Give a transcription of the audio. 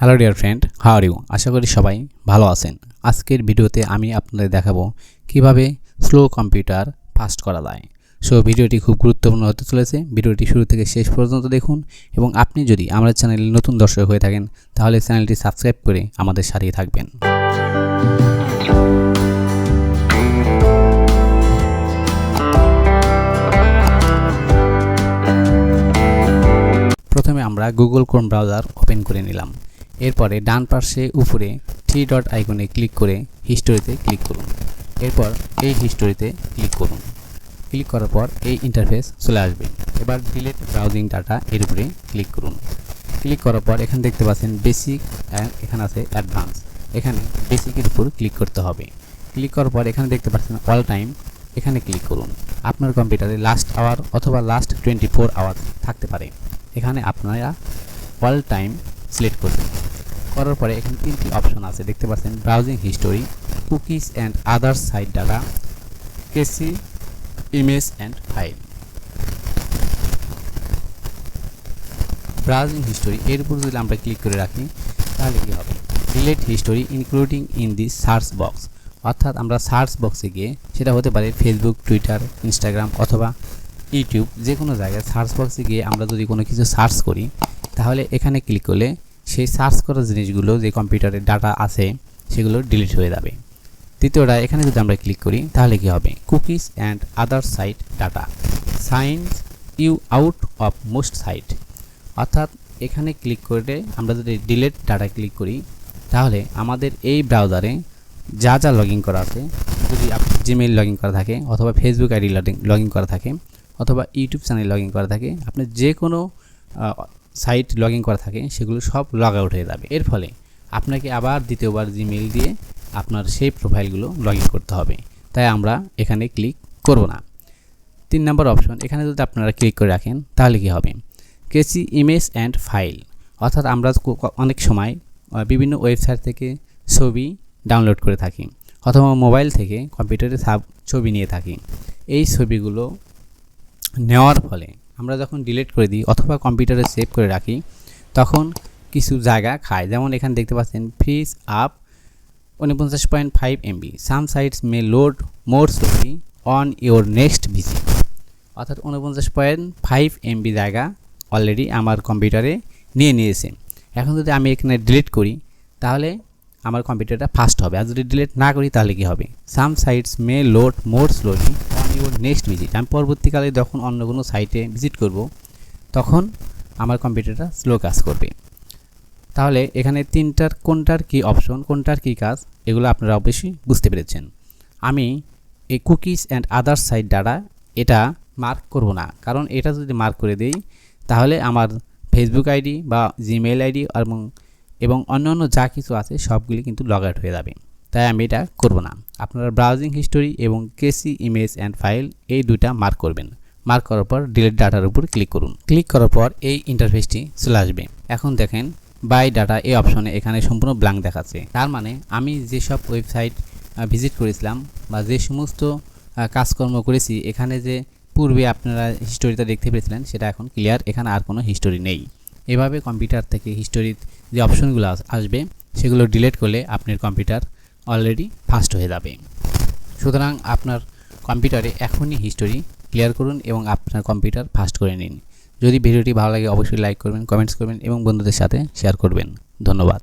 Hello dear friend how you আশা করি সবাই ভালো আছেন। আজকের ভিডিওতে আমি আপনাদের দেখাবো কীভাবে স্লো কম্পিউটার ফাস্ট করা যায়। সো ভিডিওটি খুব গুরুত্বপূর্ণ হতে চলেছে। ভিডিওটি শুরু থেকে শেষ পর্যন্ত দেখুন এবং আপনি যদি আমাদের চ্যানেলে নতুন দর্শক হয়ে থাকেন, তাহলে চ্যানেলটি সাবস্ক্রাইব করে আমাদের সাথেই থাকবেন। প্রথমে আমরা গুগল ক্রোম ব্রাউজার ওপেন করে নিলাম। এরপরে ডান পাশে উপরে থ্রি ডট আইকনে ক্লিক করে হিস্টোরিতে ক্লিক করুন। এরপর এই হিস্টোরিতে ক্লিক করুন। ক্লিক করার পর এই ইন্টারফেস চলে আসবে। এবার ডিলেট ব্রাউজিং ডাটা এর উপরে ক্লিক করুন। ক্লিক করার পর এখানে দেখতে পাচ্ছেন বেসিক এখানে আছে অ্যাডভান্স এখানে বেসিকের উপর ক্লিক করতে হবে। ক্লিক করার পর এখানে দেখতে পাচ্ছেন অল টাইম এখানে ক্লিক করুন। আপনার কম্পিউটারে লাস্ট আওয়ার অথবা লাস্ট টোয়েন্টি ফোর আওয়ার থাকতে পারে। এখানে আপনারা অল টাইম সিলেক্ট করবেন। করার পরে এখানে তিনটি অপশন আছে, দেখতে পাচ্ছেন browsing history cookies and others site data cached image and file browsing history এর উপর যদি আমরা ক্লিক করে রাখি, তাহলে কী হবে? Relate history including in the search box অর্থাৎ আমরা সার্চ বক্সে গিয়ে সেটা হতে পারে ফেসবুক টুইটার ইনস্টাগ্রাম অথবা ইউটিউব যে কোনো জায়গায় সার্চ বক্সে গিয়ে আমরা যদি কোনো কিছু সার্চ করি, তাহলে এখানে ক্লিক করলে সেই সার্চ করা জিনিসগুলো যে কম্পিউটারে ডাটা আছে, সেগুলো ডিলিট হয়ে যাবে। দ্বিতীয়টা এখানে যদি আমরা ক্লিক করি, তাহলে কি হবে? Cookies and other site data signs you out of most site অর্থাৎ, এখানে ক্লিক করে আমরা যদি ডিলেট ডাটা ক্লিক করি, তাহলে আমাদের এই ব্রাউজারে যা যা লগ ইন করা আছে, যদি আপনার জিমেইল লগ ইন করা থাকে, অথবা ফেসবুক আইডি লগ ইন করা থাকে, অথবা ইউটিউব চ্যানেল লগ ইন করা থাকে, আপনি যে কোনো সাইট লগ ইন করা থাকে, সেগুলো সব লগ আউট হয়ে যাবে। এর ফলে আপনাকে আবার দ্বিতীয়বার জিমেইল দিয়ে আপনার সেই প্রোফাইলগুলো লগ ইন করতে হবে। তাই আমরা এখানে ক্লিক করব না। তিন নম্বর অপশন এখানে যদি আপনারা ক্লিক করে রাখেন, তাহলে কি হবে? কেসি ইমেজ অ্যান্ড ফাইল অর্থাৎ আমরা অনেক সময় বিভিন্ন ওয়েবসাইট থেকে ছবি ডাউনলোড করে থাকি, অথবা মোবাইল থেকে কম্পিউটারে ছবি নিয়ে থাকি। এই ছবিগুলো নেওয়ার ফলে আমরা যখন ডিলিট করে দিই অথবা কম্পিউটারে সেভ করে রাখি, তখন কিছু জায়গা খায়। যেমন এখানে দেখতে পাচ্ছেন ফ্রিজ আপ উনপঞ্চাশ point five MB some sites may load more slowly on your next visit অর্থাৎ উনপঞ্চাশ পয়েন্ট ফাইভ এমবি জায়গা অলরেডি আমার কম্পিউটারে নিয়ে নিয়েছে। এখন যদি আমি এখানে ডিলিট করি, তাহলে আমার কম্পিউটারটা ফাস্ট হবে। আর যদি ডিলিট না করি, তাহলে কী হবে? Some sites may load more slowly your next visit আমি পরবর্তীকালে যখন অন্য কোনো সাইটে ভিজিট করব, তখন আমার কম্পিউটারটা স্লো কাজ করবে। তাহলে এখানে তিনটার, কোনটার কি অপশন কোনটার কি কাজ, এগুলো আপনারা অবশ্যই বুঝতে পেরেছেন। আমি এই কুকিজ অ্যান্ড আদার্স সাইট দ্বারা এটা মার্ক করব না। কারণ এটা যদি মার্ক করে দেই, তাহলে আমার ফেসবুক আইডি বা জিমেইল আইডি এবং এবং অন্যান্য যা কিছু আছে সবগুলি কিন্তু লগ আউট হয়ে যাবে। তাই আমি এটা করব না। আপনারা ব্রাউজিং হিস্টোরি এবং কেসি ইমেজ অ্যান্ড ফাইল এই দুইটা মার্ক করবেন। মার্ক করার পর ডিলিট ডাটার উপর ক্লিক করুন। ক্লিক করার পর এই ইন্টারফেসটি চলে আসবে। এখন দেখেন বাই ডাটা এই অপশনে এখানে সম্পূর্ণ ব্ল্যাঙ্ক দেখাচ্ছে। তার মানে আমি যেসব ওয়েবসাইট ভিজিট করেছিলাম বা যে সমস্ত কাজকর্ম করেছি, এখানে যে পূর্বে আপনারা হিস্টোরিটা দেখতে পেয়েছিলেন, সেটা এখন ক্লিয়ার এখানে আর কোনো হিস্টোরি নেই। এভাবে কম্পিউটার থেকে হিস্টোরির যে অপশনগুলো আসবে, সেগুলো ডিলিট করলে আপনার কম্পিউটার অলরেডি ফাস্ট হয়ে যাবে। সুতরাং আপনার কম্পিউটারে এখনই হিস্টোরি ক্লিয়ার করুন এবং আপনার কম্পিউটার ফাস্ট করে নিন। যদি ভিডিওটি ভালো লাগে, অবশ্যই লাইক করবেন কমেন্টস করবেন এবং বন্ধুদের সাথে শেয়ার করবেন। ধন্যবাদ।